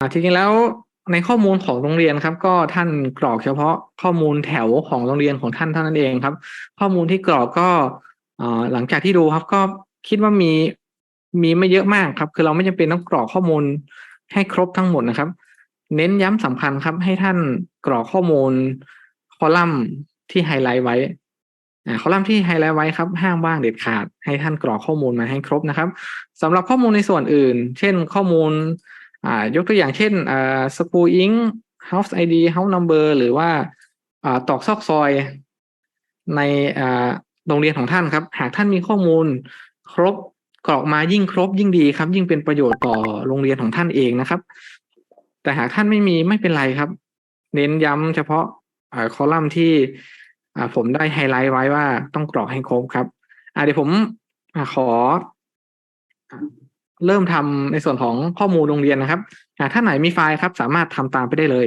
อ่จริงๆแล้วในข้อมูลของโรงเรียนครับ ก็ท่านกรอกเฉพาะข้อมูลแถวของโรงเรียนของท่านเท่านั้นเองครับ ข้อมูลที่กรอกก็หลังจากที่ดูครับก็คิดว่ามีมีไม่เยอะมากครับ คือเราไม่จำเป็นต้องกรอกข้อมูลให้ครบทั้งหมดนะครับ เน้นย้ำสำคัญครับ ให้ท่านกรอกข้อมูลคอลัมน์ที่ไฮไลท์ไว้คอลัมน์ที่ไฮไลท์ไว้ครับห้ามว่างเด็ดขาด ให้ท่านกรอกข้อมูลมาให้ครบนะครับสำหรับข้อมูลในส่วนอื่น เช่น ข้อมูล อ่ายกตัวอย่างเช่นอ่า school ink house id house number หรือว่าอ่าตอกซอกซอย ในอ่าโรงเรียนของท่านครับ หากท่านมีข้อมูลครบกรอกมายิ่งครบยิ่งดีครับ ยิ่งเป็นประโยชน์ต่อโรงเรียนของท่านเองนะครับ แต่หากท่านไม่มีไม่เป็นไรครับ เน้นย้ำเฉพาะอ่าคอลัมน์ที่อ่าผมได้ไฮไลท์ไว้ว่าต้องกรอกให้ครบครับอ่าเดี๋ยวผมอขอ เริ่มทำในส่วนของข้อมูลโรงเรียนนะครับ หากท่านไหนมีไฟล์ครับ สามารถทำตามไปได้เลย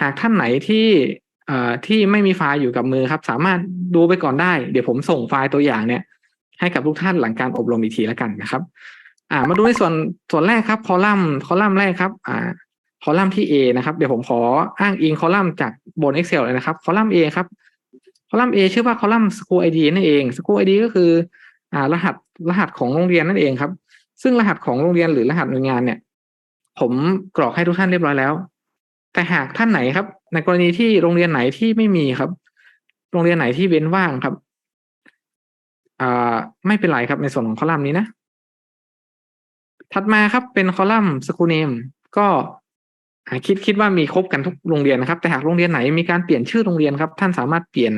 หากท่านไหนที่เอ่อที่ไม่มีไฟล์อยู่กับมือครับ สามารถดูไปก่อนได้ เดี๋ยวผมส่งไฟล์ตัวอย่างเนี่ย ให้กับทุกท่านหลังการอบรมอีกทีแล้วกันนะครับ อ่า มาดูในส่วนส่วนแรกครับ คอลัมน์คอลัมน์แรกครับ อ่า คอลัมน์ที่ A นะครับ เดี๋ยวผมขออ้างอิงคอลัมน์จากบน Excel เลยนะครับ คอลัมน์ A ครับ คอลัมน์ A ชื่อว่าคอลัมน์ School ID นั่นเอง School ID ก็คือ อ่า รหัสรหัสของโรงเรียนนั่นเองครับ ซึ่งรหัสของโรงเรียนหรือรหัสหน่วยงานเนี่ย ผมกรอกให้ทุกท่านเรียบร้อยแล้ว แต่หากท่านไหนครับ ในกรณีที่โรงเรียนไหนที่ไม่มีครับ โรงเรียนไหนที่เว้นว่างครับอ่าไม่เป็นไรครับในส่วนของคอลัมน์นี้นะถัดมาครับเป็นคอลัมน์ school name ก็คิดคิดว่ามีครบกันทุกโรงเรียนนะครับ แต่หากโรงเรียนไหนมีการเปลี่ยนชื่อโรงเรียนครับ ท่านสามารถเปลี่ยน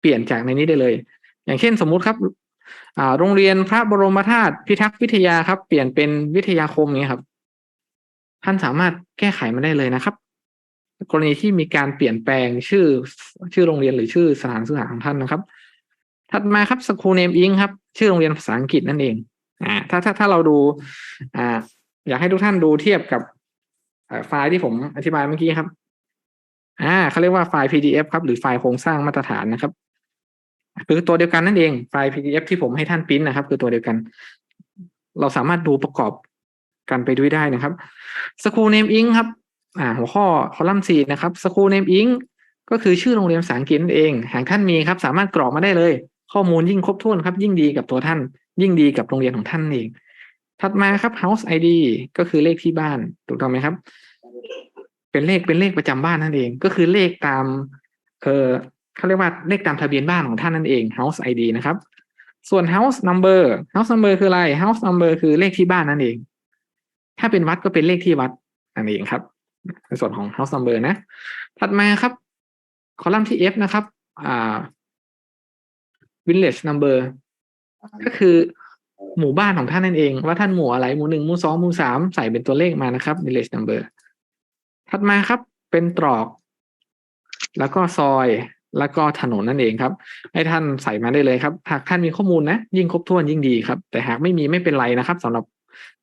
เปลี่ยนจากในนี้ได้เลย อย่างเช่นสมมุติครับ โรงเรียนพระบรมธาตุพิทักษ์วิทยาครับ เปลี่ยนเป็นวิทยาคมอย่างเงี้ยครับ ท่านสามารถแก้ไขมาได้เลยนะครับ กรณีที่มีการเปลี่ยนแปลงชื่อชื่อโรงเรียนหรือชื่อสถานศึกษาของท่านนะครับ ถัดมาครับ school name ink ครับ ชื่อโรงเรียนภาษาอังกฤษนั่นเองอ่าถ้าถ้าถ้าเราดู อ่า อยากให้ทุกท่านดูเทียบกับไฟล์ที่ผมอธิบายเมื่อกี้ครับ อ่าเขาเรียกว่าไฟล์ PDF ครับ หรือไฟล์โครงสร้างมาตรฐานนะครับ คือตัวเดียวกันนั่นเองไฟล์ PDF ที่ผมให้ท่านปริ้นนะครับ คือตัวเดียวกัน เราสามารถดูประกอบกันไปด้วยได้นะครับ school name ink ครับ อ่า หัวข้อคอลัมน์สี่นะครับ school name ink ก็คือชื่อโรงเรียนภาษาอังกฤษนั่นเอง หากท่านมีครับ สามารถกรอกมาได้เลย ข้อมูลยิ่งครบถ้วนครับ ยิ่งดีกับตัวท่าน ยิ่งดีกับโรงเรียนของท่านเอง ถัดมาครับ house ID ก็คือเลขที่บ้านถูกต้องไหมครับ เป็นเลขเป็นเลขประจำบ้านนั่นเอง ก็คือเลขตามเอ่อ เขาเรียกว่าเลขตามทะเบียนบ้านของท่านนั่นเอง house ID นะครับ ส่วน house number house number คืออะไร house number คือเลขที่บ้านนั่นเอง ถ้าเป็นวัดก็เป็นเลขที่วัดนั่นเองครับ ในส่วนของ house number นะ ถัดมาครับ คอลัมน์ที่ F นะครับ อ่า village number ก็คือหมู่บ้านของท่านนั่นเอง ว่าท่านหมู่อะไร หมู่หนึ่งหมู่สองหมู่สามใส่เป็นตัวเลขมานะครับ village number ถัดมาครับ เป็นตรอก แล้วก็ซอย แล้วก็ถนนนั่นเองครับ ให้ท่านใส่มาได้เลยครับ หากท่านมีข้อมูลนะ ยิ่งครบถ้วนยิ่งดีครับ แต่หากไม่มีไม่เป็นไรนะครับสำหรับ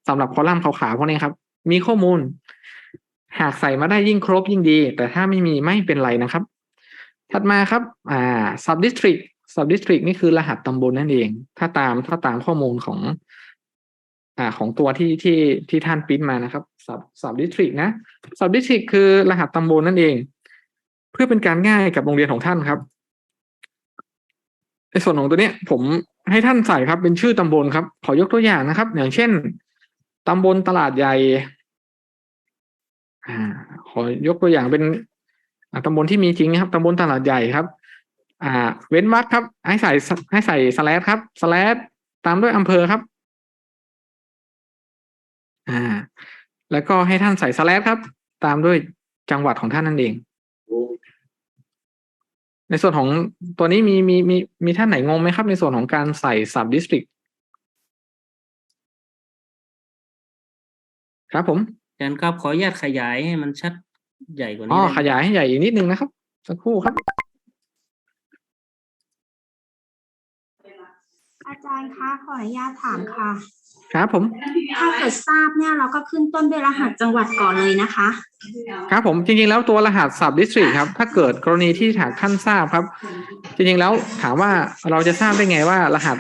สำหรับคอลัมน์ขาวๆพวกนี้ครับ มีข้อมูล หากใส่มาได้ยิ่งครบยิ่งดี แต่ถ้าไม่มีไม่เป็นไรนะครับ ถัดมาครับ อ่า sub district sub district นี่คือรหัสตำบลนั่นเอง ถ้าตามถ้าตามข้อมูลของ อ่า ของตัวที่ที่ที่ท่านปิ้นมานะครับ sub sub district นะ sub district คือรหัสตำบลนั่นเอง เพื่อเป็นการง่ายกับโรงเรียนของท่านครับในส่วนของตัวเนี้ย ผมให้ท่านใส่ครับ เป็นชื่อตำบลครับ ขอยกตัวอย่างนะครับ อย่างเช่นตำบลตลาดใหญ่อ่าขอยกตัวอย่างเป็นตำบลที่มีจริงนะครับตำบลตลาดใหญ่ครับ อ่า เว้นวรรคครับ ให้ใส่ให้ใส่สแลชครับสแลชตามด้วยอำเภอครับ อ่า แล้วก็ให้ท่านใส่สแลชครับ ตามด้วยจังหวัดของท่านนั่นเอง ในส่วนของตัวนี้มีมีมีมีท่านไหนงงไหมครับ ในส่วนของการใส่ sub district ครับผมอาจารย์ครับขออนุญาตขยายให้มันชัดใหญ่กว่าอ๋นี้อได้ไหมขยายให้ใหญ่อีกนิดนึงนะครับ สักครู่ครับ อาจารย์คะขออนุญาตถามค่ะ ครับผม ถ้าเกิดทราบเนี่ยเราก็ขึ้นต้นด้วยรหัสจังหวัดก่อนเลยนะคะ ครับผมจริงๆแล้วตัวรหัส sub district ครับ ถ้าเกิดกรณีที่หากท่านทราบครับ จริงๆแล้วถามว่าเราจะทราบได้ไงว่ารหัส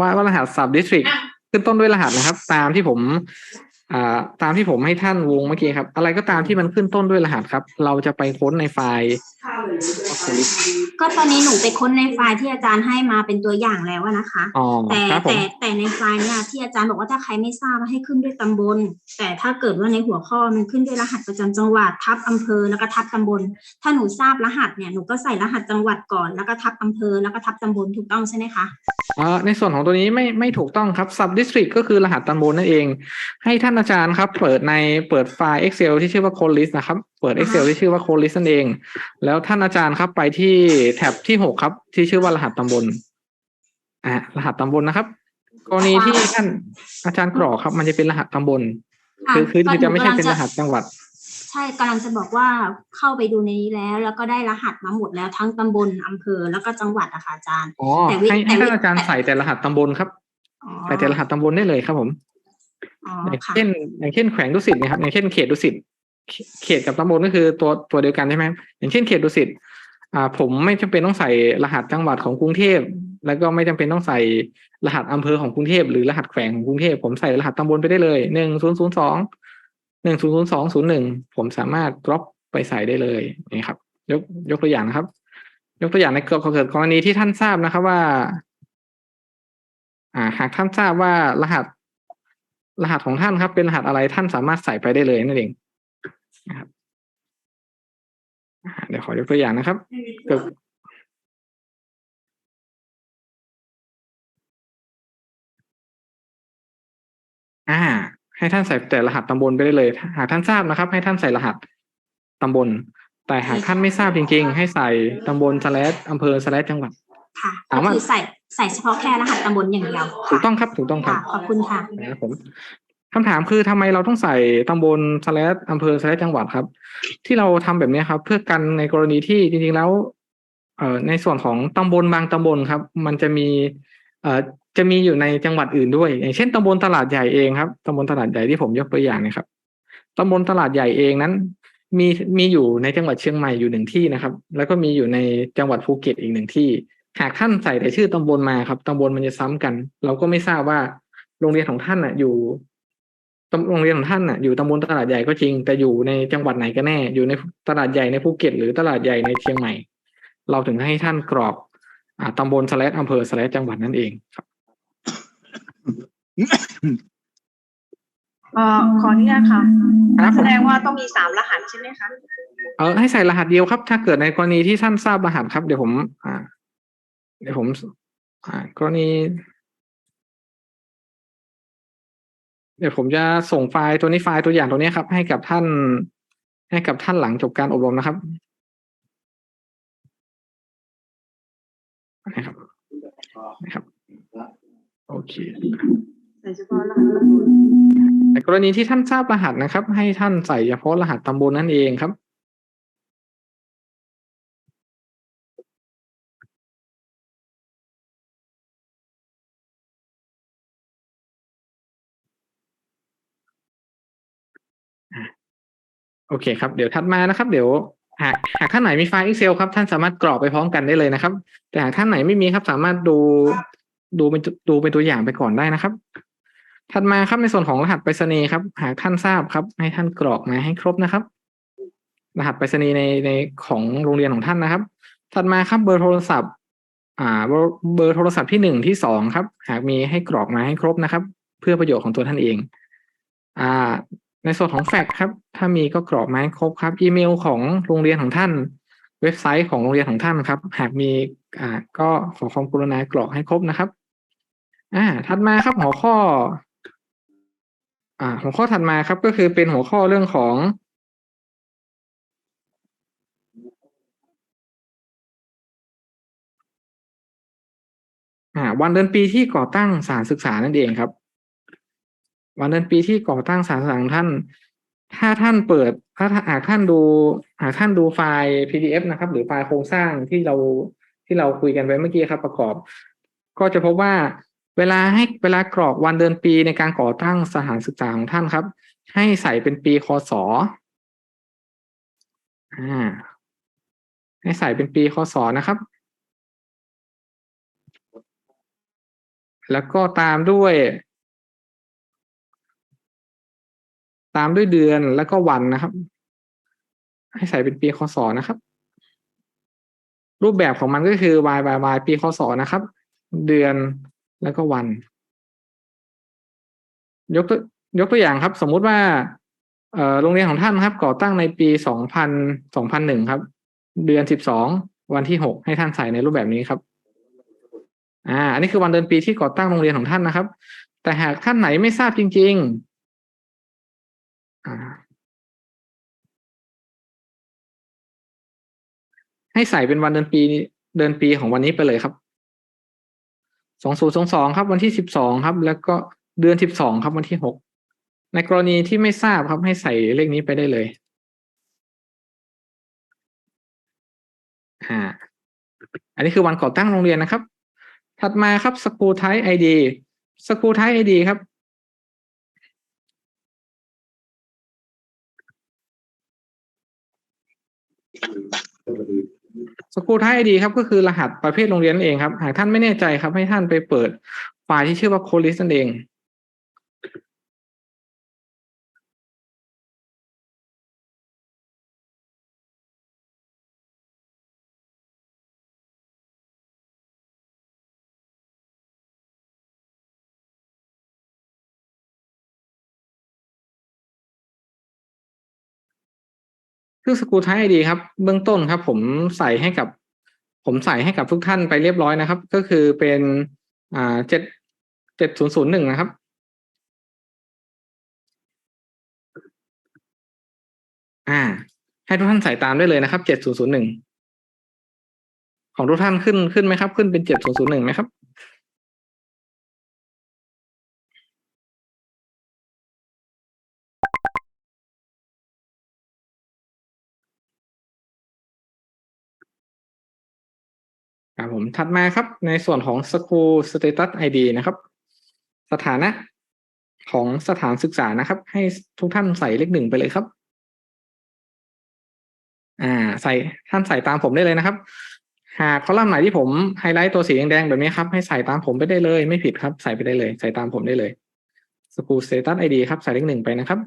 ว่าว่ารหัส sub district ขึ้นต้นด้วยรหัสนะครับ ตามที่ผมอ่าตามที่ผมให้ท่านวงเมื่อกี้ครับ อะไรก็ตามที่มันขึ้นต้นด้วยรหัสครับ เราจะไปค้นในไฟล์ ก็ตอนนี้หนูไปค้นในไฟล์ที่อาจารย์ให้มาเป็นตัวอย่างแล้วอะนะคะอ๋อแต่ครับผแต่มแต่ในไฟล์เนี่ยที่อาจารย์บอกว่าถ้าใครไม่ทราบให้ขึ้นด้วยตำบล แต่ถ้าเกิดว่าในหัวข้อมันขึ้นด้วยรหัสประจำจังหวัดทับอำเภอแล้วก็ทับตำบล ถ้าหนูทราบรหัสเนี่ยหนูก็ใส่รหัสจังหวัดก่อนแล้วก็ทับอำเภอแล้วก็ทับตำบลถูกต้องใช่ไหมคะเอ่อในส่วนของตัวนี้ไม่ไม่ถูกต้องครับ sub district ก็คือรหัสตำบลนั่นเอง ให้ท่านอาจารย์ครับ เปิดในเปิดไฟล์ Excel ที่ชื่อว่า code list นะครับ เปิด Excel ที่ชื่อว่า code list นั่นเอง แล้วท่านอาจารย์ครับไปที่แท็บที่หกครับ ที่ชื่อว่ารหัสตำบลอ่ารหัสตำบลนะครับ กรณีที่ท่านอาจารย์กรอกครับ มันจะเป็นรหัสตำบละคือคือก็หจะไม่ใช่เป็นกำรลังหัสจังหวัด ใช่กำลังจะบอกว่าเข้าไปดูในนี้แล้ว แล้วก็ได้รหัสมาหมดแล้วทั้งตำบลอำเภอแล้วก็จังหวัดอะค่ะอาจารย์อ๋อแต่วิให้แต่ให้วิท่านอาจารย์ใส่แต่รหัสตำบลครับอ๋อใส่แต่รหัสตำบลได้เลยครับผมอ๋ออย่างค่ะเช่นอย่างเช่นแขวงดุสิตนะครับอย่างเช่นเขตดุสิต เขตกับตำบลก็คือตัวตัวเดียวกันใช่ไหมอย่างเช่นเขตดุสิตอ่า ผมไม่จำเป็นต้องใส่รหัสจังหวัดของกรุงเทพแล้วก็ไม่จำเป็นต้องใส่รหัสอำเภอของกรุงเทพหรือรหัสแขวงของกรุงเทพผมใส่รหัสตำบลไปได้เลยหนึ่งศูนย์ศูนย์สองหนึ่งศูนย์ศูนย์สองศูนย์หนึ่งผมสามารถ drop ไปใส่ได้เลยนี่ครับ ยกยกตัวอย่างนะครับ ยกตัวอย่างในเกิดเกิดกรณีที่ท่านทราบนะครับว่า อ่า หากท่านทราบว่ารหัส รหัสของท่านครับ เป็นรหัสอะไรท่านสามารถใส่ไปได้เลยนั่นเอง นะครับเดี๋ยวขอยกตัวอย่างนะครับเกิดอ่า ให้ท่านใส่แต่รหัสตำบลไปได้เลย หากท่านทราบนะครับ ให้ท่านใส่รหัสตำบล แต่หากท่านไม่ทราบจริง ๆ ให้ใส่ตำบลสแลอำเภอสแลจังหวัดค่ะก็คือใส่ใส่เฉพาะแค่รหัสตำบลอย่างเดียวถูกต้องครับถูกต้องครับขอบคุณค่ะนะครับผม คำถามคือทำไมเราต้องใส่ตำบลสแลดอำเภอสแลจังหวัดครับ ที่เราทำแบบนี้ครับ เพื่อกันในกรณีที่จริงๆแล้ว เอ่อในส่วนของตำบลบางตำบลครับ มันจะมี เอ่อจะมีอยู่ในจังหวัดอื่นด้วย อย่างเช่นตำบลตลาดใหญ่เองครับตำบลตลาดใหญ่ที่ผมยกตัวอย่างนะครับตำบลตลาดใหญ่เองนั้น มีมีอยู่ในจังหวัดเชียงใหม่อยู่หนึ่งที่นะครับ แล้วก็มีอยู่ในจังหวัดภูเก็ตอีกหนึ่งที่ หากท่านใส่แต่ชื่อตำบลมาครับตำบลมันจะซ้ำกัน เราก็ไม่ทราบว่าโรงเรียนของท่านน่ะอยู่ โรงเรียนของท่านน่ะอยู่ตำบลตลาดใหญ่ก็จริง แต่อยู่ในจังหวัดไหนกันแน่ อยู่ในตลาดใหญ่ในภูเก็ตหรือตลาดใหญ่ในเชียงใหม่ เราถึงให้ท่านกรอกอ่าตำบลสแลดอำเภอสแลดจังหวัดนั่นเองครับเอ่อขออนุญาตค่ะครับผมแสดงว่าต้องมีสามรหัสใช่ไหมคะเออให้ใส่รหัสเดียวครับ ถ้าเกิดในกรณีที่ท่านทราบรหัสครับ เดี๋ยวผม อ่า เดี๋ยวผม อ่ากรณี เดี๋ยวผมจะส่งไฟล์ตัวนี้ไฟล์ตัวอย่างตัวนี้ครับ ให้กับท่าน ให้กับท่านหลังจบการอบรมนะครับนะครับนะครับ โอเคใส่เฉพาะรหัสตำบลในกรณีที่ท่านทราบรหัสนะครับ ให้ท่านใส่เฉพาะรหัสตำบลนั่นเองครับ โอเคครับ เดี๋ยวถัดมานะครับ เดี๋ยวหากหากท่านไหนมีไฟล์ Excel ครับ ท่านสามารถกรอกไปพร้อมกันได้เลยนะครับ แต่หากท่านไหนไม่มีครับ สามารถดูดูเป็นดูเป็นตัวอย่างไปก่อนได้นะครับ ถัดมาครับในส่วนของรหัสไปรษณีย์ครับ หากท่านทราบครับ ให้ท่านกรอกมาให้ครบนะครับ รหัสไปรษณีย์ในในของโรงเรียนของท่านนะครับ ถัดมาครับเบอร์โทรศัพท์ อ่าเบอร์เบอร์โทรศัพท์ที่หนึ่งที่สองครับ หากมีให้กรอกมาให้ครบนะครับ เพื่อประโยชน์ของตัวท่านเอง อ่า ในส่วนของแฟกซ์ครับ ถ้ามีก็กรอกมาให้ครบครับ อีเมลของโรงเรียนของท่าน เว็บไซต์ของโรงเรียนของท่านครับ หากมีอ่าก็ขอความกรุณากรอกให้ครบนะครับ อ่า ถัดมาครับหัวข้อ อ่า หัวข้อถัดมาครับก็คือเป็นหัวข้อเรื่องของอ่าวันเดือนปีที่ก่อตั้งสถานศึกษานั่นเองครับ วันเดือนปีที่ก่อตั้งสถานาของท่าน ถ้าท่านเปิด ถ้าหากท่านดูหากท่านดูไฟล์ PDF นะครับ หรือไฟล์โครงสร้างที่เราที่เราคุยกันไว้เมื่อกี้ครับ ประกอบ ก็จะพบว่าเวลาให้เวลากรอกวันเดือนปีในการก่อตั้งสถานศึกษาของท่านครับ ให้ใส่เป็นปีคศอ่าให้ใส่เป็นปีคศนะครับ แล้วก็ตามด้วย ตามด้วยเดือนแล้วก็วันนะครับ ให้ใส่เป็นปีคศนะครับ รูปแบบของมันก็คือ y y y ปีคศนะครับ เดือนแล้วก็วัน ยกตัวยกตัวอย่างครับ สมมุติว่าโรงเรียนของท่านครับ ก่อตั้งในปีสองพันสองพันหนึ่งครับ เดือนสิบสองวันที่หกให้ท่านใส่ในรูปแบบนี้ครับ อ่า อันนี้คือวันเดือนปีที่ก่อตั้งโรงเรียนของท่านนะครับ แต่หากท่านไหนไม่ทราบจริง ให้ใส่เป็นวันเดือนปีเดือนปีของวันนี้ไปเลยครับสองศูนย์สองสองครับ วันที่สิบสองครับ แล้วก็เดือนสิบสองครับ วันที่หกในกรณีที่ไม่ทราบครับ ให้ใส่เลขนี้ไปได้เลยอ่าอันนี้คือวันก่อตั้งโรงเรียนนะครับ ถัดมาครับสกูไท p ไอดีสกูไท p ไอดีครับ สกูท้ายไอดีครับก็คือรหัสประเภทโรงเรียนเองครับ หากท่านไม่แน่ใจครับ ให้ท่านไปเปิดไฟล์ที่ชื่อว่า code list นั่นเอง ซึ่งสกูไทยไอดีครับ เบื้องต้นครับ ผมใส่ให้กับ ผมใส่ให้กับทุกท่านไปเรียบร้อยนะครับ ก็คือเป็นอ่าเจ็ดเจ็ดศูนย์ศูนย์หนึ่งนะครับ อ่า ให้ทุกท่านใส่ตามได้เลยนะครับเจ็ดศูนย์ศูนย์หนึ่งของทุกท่านขึ้นขึ้นไหมครับ ขึ้นเป็นเจ็ดศูนย์ศูนย์หนึ่งไหมครับ ครับผมถัดมาครับในส่วนของ School Status ID นะครับ สถานะของสถานศึกษานะครับ ให้ทุกท่านใส่เลขหนึ่งไปเลยครับ อ่า ใส่ท่านใส่ตามผมได้เลยนะครับ หากคอลัมน์ไหนที่ผมไฮไลท์ตัวสีแดงๆแบบนี้ครับให้ใส่ตามผมไปได้เลย ไม่ผิดครับ ใส่ไปได้เลย ใส่ตามผมได้เลย School Status ID ครับ ใส่เลขหนึ่งไปนะครับ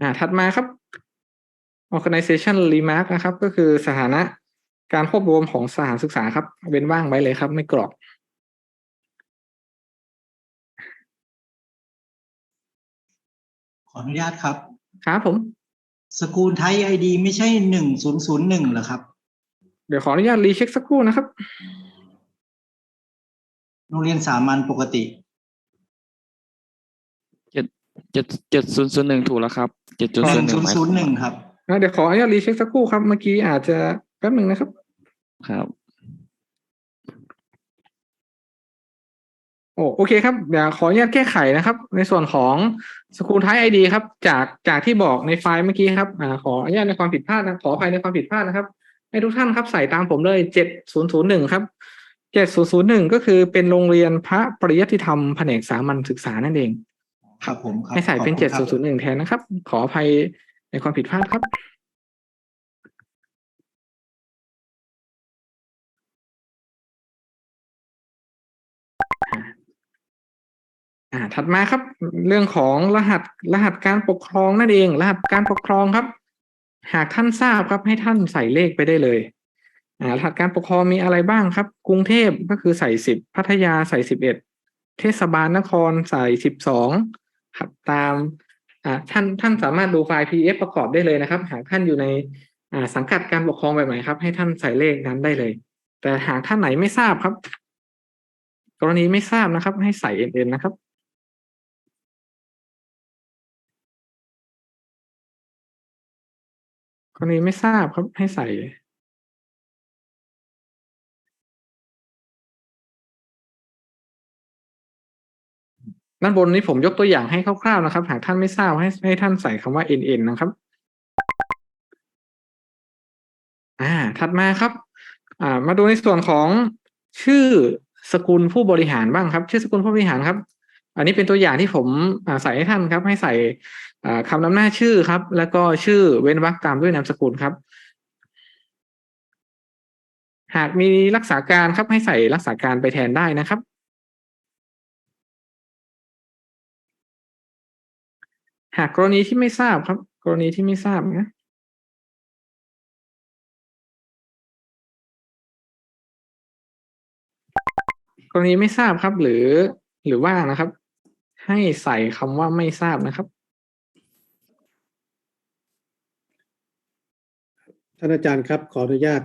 อ่าถัดมาครับ organization remark นะครับ ก็คือสถานะการควบรวมของสถานศึกษาครับเว้นว่างไว้เลยครับ ไม่กรอกขออนุญาตครับ ครับผม สกูลไทยไอดีไม่ใช่หนึ่งศูนย์ศูนย์หนึ่งเหรอครับ เดี๋ยวขออนุญาตรีเช็คสักครู่นะครับ โรงเรียนสามัญปกติเจ็ดเจ็ดศูนย์ศูนย์หนึ่งถูกแล้วครับเจ็ดหจุดศูนนึ่ย์งหนึ่งศูนย์ศูนย์หนึ่งครับอ่าเดี๋ยวขออนุญาตรีเช็คสักครู่ครับ เมื่อกี้อาจจะแป๊บหนึ่งนะครับ ครับ โอ้โอเคครับเดี๋ยวขออนุญาตแก้ไขนะครับ ในส่วนของสกูลไท p ไอดีครับ จากจากที่บอกในไฟล์เมื่อกี้ครับอ่าขออนุญาตในความผิดพลาดนะขออภัยในความผิดพลาดนะครับ ให้ทุกท่านครับใส่ตามผมเลยเจ็ดศูนย์ศูนย์หนึ่งครับเจ็ดศูนย์ศูนย์หนึ่งก็คือเป็นโรงเรียนพระปริยัติธรรมแผนกสามัญศึกษานั่นเอง ครับผมครับให้ใส่เป็นขเจ็อดบศูคุนณย์ศูนย์หนึ่งแทนนะครับ ขออภัยในความผิดพลาดครับอ่าถัดมาครับ เรื่องของรหัสรหัสการปกครองนั่นเอง รหัสการปกครองครับ หากท่านทราบครับ ให้ท่านใส่เลขไปได้เลยอ่ารหัสการปกครองมีอะไรบ้างครับ กรุงเทพก็คือใส่สิบพัทยาใส่สิบเอ็ดเทศบาลนครใส่สิบสอง ครับตามท่านท่านสามารถดูไฟล์ PDF ประกอบได้เลยนะครับ หากท่านอยู่ในสังกัดการปกครองแบบไหนครับ ให้ท่านใส่เลขนั้นได้เลย แต่หากท่านไหนไม่ทราบครับ กรณีไม่ทราบนะครับ ให้ใส่ NN นะครับกรณีไม่ทราบครับให้ใส่ ด้านบนนี้ผมยกตัวอย่างให้คร่าวๆนะครับ หากท่านไม่ทราบให้ให้ท่านใส่คำว่า NN นะครับอ่าถัดมาครับ อ่า มาดูในส่วนของชื่อสกุลผู้บริหารบ้างครับ ชื่อสกุลผู้บริหารครับ อันนี้เป็นตัวอย่างที่ผมใส่ให้ท่านครับ ให้ใส่คำนำหน้าชื่อครับ แล้วก็ชื่อเว้นวรรคตามด้วยนามสกุลครับ หากมีรักษาการครับให้ใส่รักษาการไปแทนได้นะครับ หากกรณีที่ไม่ทราบครับ กรณีที่ไม่ทราบนะกรณีไม่ทราบครับ หรือหรือว่านะครับ ให้ใส่คำว่าไม่ทราบนะครับ ท่านอาจารย์ครับ ขออนุญาต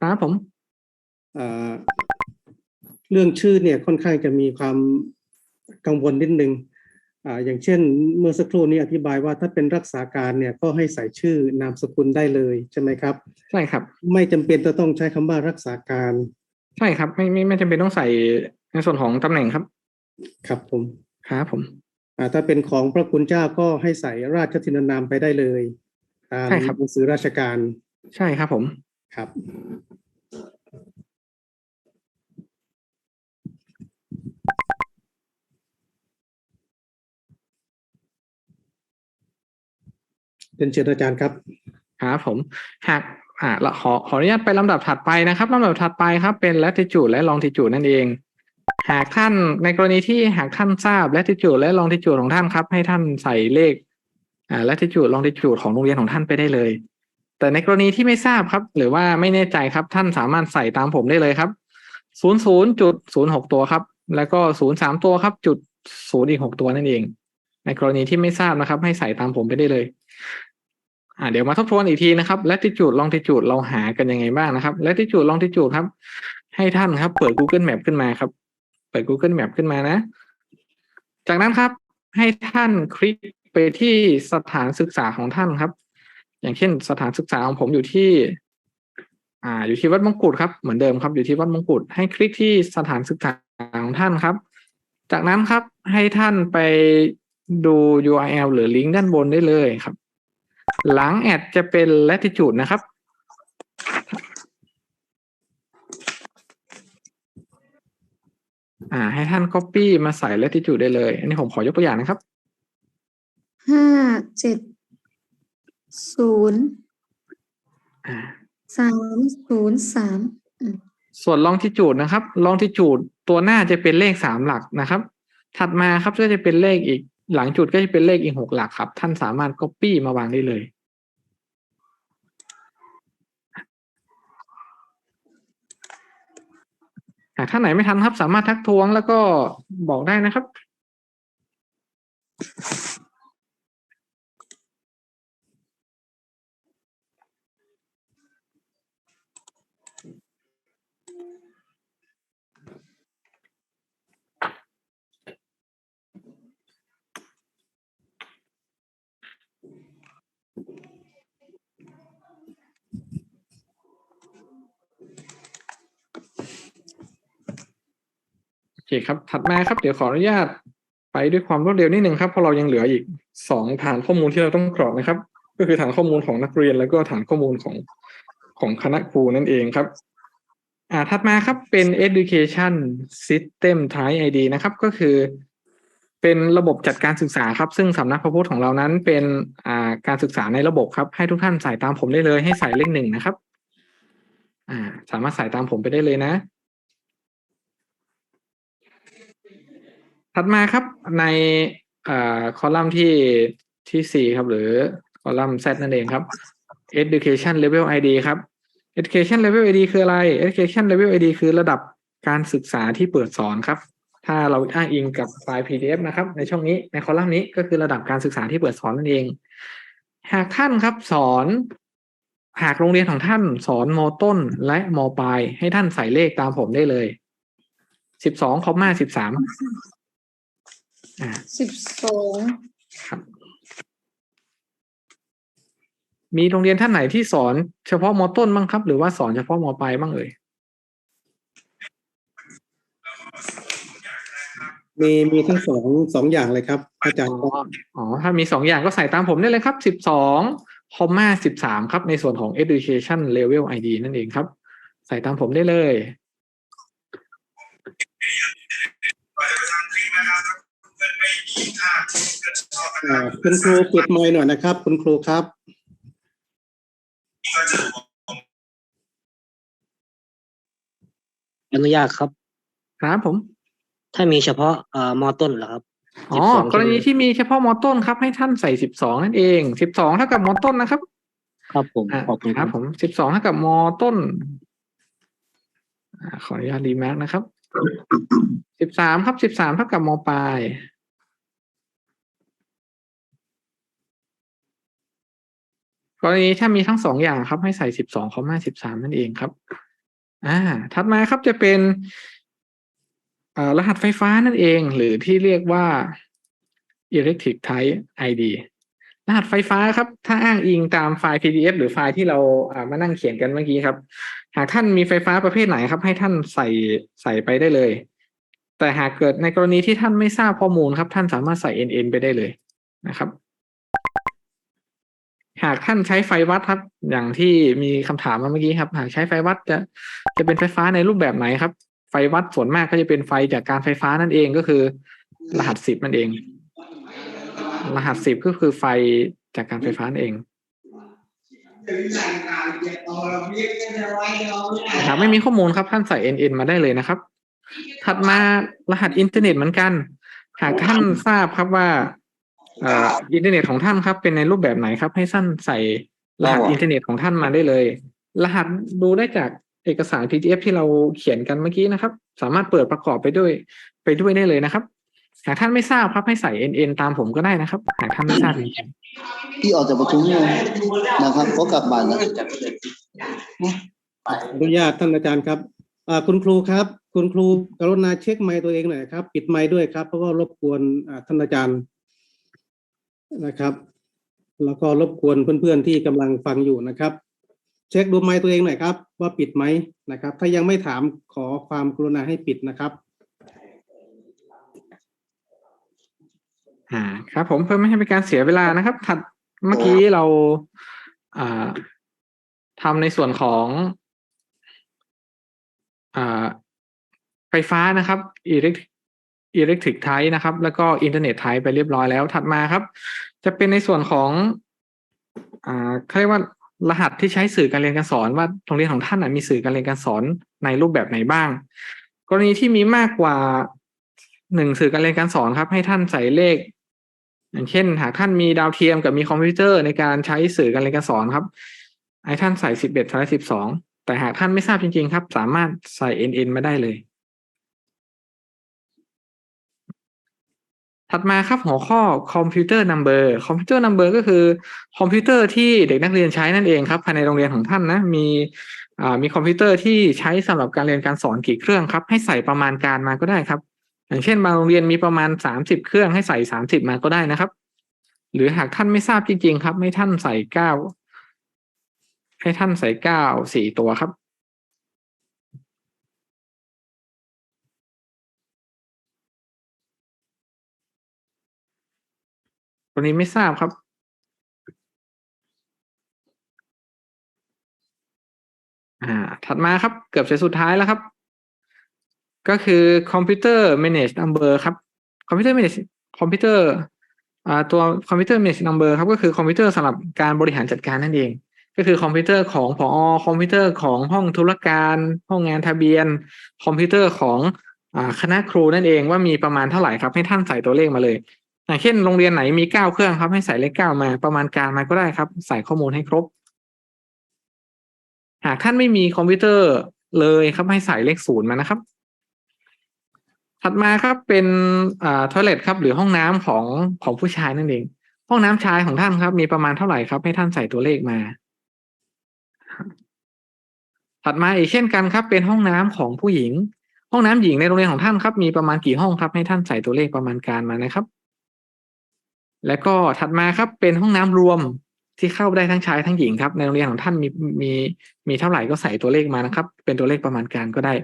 ครับผมอ่าเรื่องชื่อเนี่ยค่อนข้างจะมีความกังวลนิดนึง อ่าอย่างเช่นเมื่อสักครู่นี้อธิบายว่าถ้าเป็นรักษาการเนี่ยก็ให้ใส่ชื่อนามสกุลได้เลยใช่ไหมครับ ใช่ครับ ไม่จำเป็นจะต้องใช้คำว่ารักษาการ ใช่ครับ ไม่ไม่ไม่จำเป็นต้องใส่ในส่วนของตำแหน่งครับ ครับผมครับผมอ่าถ้าเป็นของพระคุณเจ้าก็ให้ใส่ราชทินานามไปได้เลยตามใช่ครับหนังสือราชการ ใช่ครับผมครับ เป็นเชิญอาจารย์ครับครับผมหากอ่าละขอขออนุญาตไปลำดับถัดไปนะครับลำดับถัดไปครับเป็น latitude และ longitude นั่นเอง หากท่านในกรณีที่หากท่านทราบ latitude และ longitude ของท่านครับ ให้ท่านใส่เลขอ่า latitude longitude ของโรงเรียนของท่านไปได้เลย แต่ในกรณีที่ไม่ทราบครับ หรือว่าไม่แน่ใจครับ ท่านสามารถใส่ตามผมได้เลยครับศูนย์ศูนย์จุดศูนย์หกตัวครับ แล้วก็ศูนย์สามตัวครับ จุดศูนย์อีกหกตัวนั่นเอง ในกรณีที่ไม่ทราบนะครับ ให้ใส่ตามผมไปได้เลย อ่าเดี๋ยวมาทบทวนอีกทีนะครับ latitude longitude เราหากันยังไงบ้างนะครับ latitude longitude ครับ ให้ท่านครับ เปิด Google Map ขึ้นมาครับ เปิด Google Map ขึ้นมานะ จากนั้นครับ ให้ท่านคลิกไปที่สถานศึกษาของท่านครับ อย่างเช่น สถานศึกษาของผมอยู่ที่ อ่า อยู่ที่วัดมงกุฎครับ เหมือนเดิมครับ อยู่ที่วัดมงกุฎ ให้คลิกที่สถานศึกษาของท่านครับ จากนั้นครับ ให้ท่านไปดู URL หรือลิงก์ด้านบนได้เลยครับ หลังแอดจะเป็น latitude นะครับ อ่า ให้ท่าน copy มาใส่ latitude ได้เลย อันนี้ผมขอยกตัวอย่างนะครับ ห้าเจ็ดศูนย์อ่า สามศูนย์สามส่วน longitude นะครับ longitude ตัวหน้าจะเป็นเลขสามหลักนะครับ ถัดมาครับก็จะเป็นเลขอีก หลังจุดก็จะเป็นเลขอีกหกหลักครับ ท่านสามารถ copy มาวางได้เลยหากท่านไหนไม่ทันครับ สามารถทักท้วงแล้วก็บอกได้นะครับ เคครับ ถัดมาครับเดี๋ยวขออนุญาตไปด้วยความรวดเร็วนิดนึงครับเพราะเรายังเหลืออีกสองฐานข้อมูลที่เราต้องกรอกนะครับ ก็คือฐานข้อมูลของนักเรียน แล้วก็ฐานข้อมูลของของคณะครูนั่นเองครับอ่าถัดมาครับเป็น education system type ID นะครับ ก็คือ เป็นระบบจัดการศึกษาครับ ซึ่งสำนักพระพุทธของเรานั้นเป็นอ่าการศึกษาในระบบครับ ให้ทุกท่านใส่ตามผมได้เลยให้ใส่เลขหนึ่งนะครับ อ่า สามารถใส่ตามผมไปได้เลยนะ ถัดมาครับในอคอลัมน์ที่ที่สี่ครับ หรือคอลัมน์ Z นั่นเองครับ education level ID ครับ education level ID คืออะไร education level ID คือระดับการศึกษาที่เปิดสอนครับ ถ้าเราอ้างอิงกับไฟล์ PDF นะครับ ในช่องนี้ในคอลัมน์นี้ก็คือระดับการศึกษาที่เปิดสอนนั่นเอง หากท่านครับสอนหากโรงเรียนของท่านสอนมต้นและมปลายให้ท่านใส่เลขตามผมได้เลยสิบสองคอมมาสิบสาม อ่าสิบสองครับ มีโรงเรียนท่านไหนที่สอนเฉพาะมต้นบ้างครับ หรือว่าสอนเฉพาะมปลายบ้างเอ่ยมีมีทั้งสองสองอย่างเลยครับ อาจารย์ครับอ๋อถ้ามีสองอย่างก็ใส่ตามผมได้เลยครับสิบสองคอมมาสิบสามครับ ในส่วนของ education level ID นั่นเองครับ ใส่ตามผมได้เลย คุณครูปิดไมค์หน่อยนะครับ คุณครูครับ อนุญาตครับ ครับผม ถ้ามีเฉพาะเอ่อมอต้นเหรอครับอ๋อ12กรณีที่มีเฉพาะมอต้นครับให้ท่านใส่สิบสองนั่นเองสิบสองเท่ากับมอต้นนะครับ ครับผมอ่าขอบคุณคครัรับบผมสิบสองเท่ากับมอต้นอ่าขออนุญาตรีมาร์กนะครับสิบสามครับสิบสามเท่ากับมอปลาย รณีถ้ามีทั้งสองอย่างครับ ให้ใส่สิบสองคอมาสิบสามนั่นเองครับ อ่า ถัดมาครับจะเป็นอ่ารหัสไฟฟ้านั่นเอง หรือที่เรียกว่า electric type ID รหัสไฟฟ้าครับ ถ้าอ้างอิงตามไฟล์ PDF หรือไฟล์ที่เราอ่ามานั่งเขียนกันเมื่อกี้ครับ หากท่านมีไฟฟ้าประเภทไหนครับ ให้ท่านใส่ใส่ไปได้เลย แต่หากเกิดในกรณีที่ท่านไม่ทราบข้อมูลครับ ท่านสามารถใส่ NN ไปได้เลยนะครับ หากท่านใช้ไฟวัดครับ อย่างที่มีคำถามมาเมื่อกี้ครับ หากใช้ไฟวัดจะจะเป็นไฟฟ้าในรูปแบบไหนครับ ไฟวัดส่วนมากก็จะเป็นไฟจากการไฟฟ้านั่นเองก็คือ รหัสสิบนั่นเอง รหัสสิบก็คือไฟจากการไฟฟ้านั่นเองหากไม่มีข้อมูลครับท่านใส่ NN มาได้เลยนะครับ ถัดมารหัสอินเทอร์เน็ตเหมือนกัน หากท่านทราบครับว่า อ่ออินเทอร์เน็ตของท่านครับ เป็นในรูปแบบไหนครับ ให้ท่านใส่รหัสอินเทอร์เน็ตของท่านมาได้เลย รหัสดูได้จากเอกสาร PDF ที่เราเขียนกันเมื่อกี้นะครับ สามารถเปิดประกอบไปด้วยไปด้วยได้เลยนะครับหากท่านไม่ทราบครับให้ใส่ NN ตามผมก็ได้นะครับหากท่านไม่ทราบจริงพี่ออกจากประชุมเนี่ยนะครับก็กลับบ้านแล้วอนุญาตท่านอาจารย์ครับอ่าคุณครูครับ คุณครูกรุณาเช็คไมค์ตัวเองหน่อยครับ ปิดไมค์ด้วยครับ เพราะว่ารบกวนอ่าท่านอาจารย์ นะครับ แล้วก็รบกวนเพื่อนๆที่กำลังฟังอยู่นะครับ เช็คดูไมค์ตัวเองหน่อยครับ ว่าปิดไหมนะครับ ถ้ายังไม่ถามขอความกรุณาให้ปิดนะครับอ่าครับ ผมเพื่อไม่ให้เป็นการเสียเวลานะครับ ถัดเมื่อกี้เราอ่าทำในส่วนของอ่าไฟฟ้านะครับอิเล็ก อิเล็กทริกไทนะครับ แล้วก็อินเทอร์เน็ตไทไปเรียบร้อยแล้ว ถัดมาครับ จะเป็นในส่วนของ อ่าเรียกว่ารหัสที่ใช้สื่อการเรียนการสอนว่าโรงเรียนของท่านมีสื่อการเรียนการสอนในรูปแบบไหนบ้าง กรณีที่มีมากกว่าหนึ่งสื่อการเรียนการสอนครับ ให้ท่านใส่เลข อย่างเช่น หากท่านมีดาวเทียมกับมีคอมพิวเตอร์ในการใช้สื่อการเรียนการสอนครับให้ท่านใส่สิบเอ็ดและสิบสองแต่หากท่านไม่ทราบจริงๆครับ สามารถใส่ NN มาได้เลย ถัดมาครับหัวข้อคอมพิวเตอร์นัมเบอร์คอมพิวเตอร์นัมเบอร์ก็คือคอมพิวเตอร์ที่เด็กนักเรียนใช้นั่นเองครับภายในโรงเรียนของท่านนะมีมีคอมพิวเตอร์ที่ใช้สำหรับการเรียนการสอนกี่เครื่องครับ ให้ใส่ประมาณการมาก็ได้ครับ อย่างเช่นบางโรงเรียนมีประมาณสามสิบเครื่องให้ใส่สามสิบมาก็ได้นะครับ หรือหากท่านไม่ทราบจริงๆ ครับ ให้ท่านใส่เก้าให้ท่านใส่เก้าสี่ตัวครับ วันนี้ไม่ทราบครับ อ่า ถัดมาครับ เกือบจะสุดท้ายแล้วครับ ก็คือคอมพิวเตอร์ manage number ครับคอมพิวเตอร์ manage คอมพิวเตอร์อ่าตัวคอมพิวเตอร์ manage number ครับ ก็คือคอมพิวเตอร์สำหรับการบริหารจัดการนั่นเอง ก็คือคอมพิวเตอร์ของผอคอมพิวเตอร์ของห้องธุรการ ห้องงานทะเบียน คอมพิวเตอร์ของอ่าคณะครูนั่นเองว่ามีประมาณเท่าไหร่ครับ ให้ท่านใส่ตัวเลขมาเลย อย่างเช่นโรงเรียนไหนมีเก้าเครื่องครับ ให้ใส่เลขเก้ามาประมาณการมาก็ได้ครับ ใส่ข้อมูลให้ครบ หากท่านไม่มีคอมพิวเตอร์เลยครับให้ใส่เลขศูนย์มานะครับ ถัดมาครับเป็นอ่าทอยเลทครับหรือห้องน้ำของของผู้ชายนั่นเอง ห้องน้ำชายของท่านครับ มีประมาณเท่าไหร่ครับ ให้ท่านใส่ตัวเลขมา ถัดมาอีกเช่นกันครับ เป็นห้องน้ำของผู้หญิง ห้องน้ำหญิงในโรงเรียนของท่านครับ มีประมาณกี่ห้องครับ ให้ท่านใส่ตัวเลขประมาณการมานะครับ แล้วก็ถัดมาครับเป็นห้องน้ำรวมที่เข้าได้ทั้งชายทั้งหญิงครับ ในโรงเรียนของท่านมีมีมีเท่าไหร่ก็ใส่ตัวเลขมานะครับ เป็นตัวเลขประมาณการก็ได้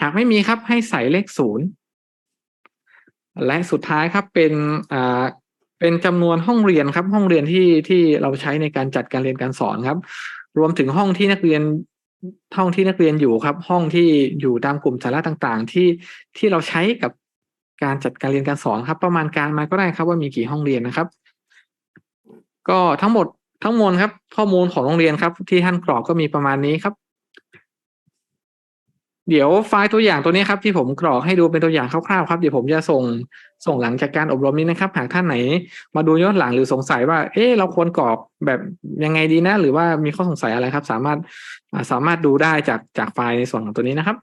หากไม่มีครับให้ใส่เลขศูนย์และสุดท้ายครับเป็นอ่าเป็นจำนวนห้องเรียนครับ ห้องเรียนที่ที่เราใช้ในการจัดการเรียนการสอนครับ รวมถึงห้องที่นักเรียนห้องที่นักเรียนอยู่ครับ ห้องที่อยู่ตามกลุ่มสาระต่างๆ ที่ที่เราใช้กับ การจัดการเรียนการสอนครับ ประมาณการมาก็ได้ครับ ว่ามีกี่ห้องเรียนนะครับ ก็ทั้งหมดทั้งมวลครับ ข้อมูลของโรงเรียนครับ ที่ท่านกรอกก็มีประมาณนี้ครับ เดี๋ยวไฟล์ตัวอย่างตัวนี้ครับ ที่ผมกรอกให้ดูเป็นตัวอย่างคร่าวๆครับเดี๋ยวผมจะส่งส่งหลังจากการอบรมนี้นะครับ หากท่านไหน มาดูย้อนหลังหรือสงสัยว่า เอ๊ะเราควรกรอกแบบยังไงดีนะ หรือว่ามีข้อสงสัยอะไรครับ สามารถสามารถดูได้จากจากไฟล์ในส่วนของตัวนี้นะครับ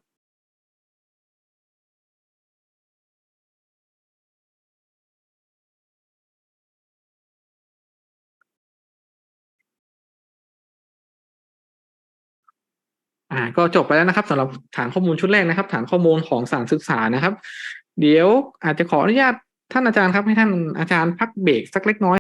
อ่าก็จบไปแล้วนะครับสำหรับฐานข้อมูลชุดแรกนะครับ ฐานข้อมูลของสารศึกษานะครับ เดี๋ยวอาจจะขออนุญาตท่านอาจารย์ครับให้ท่านอาจารย์พักเบรกสักเล็กน้อย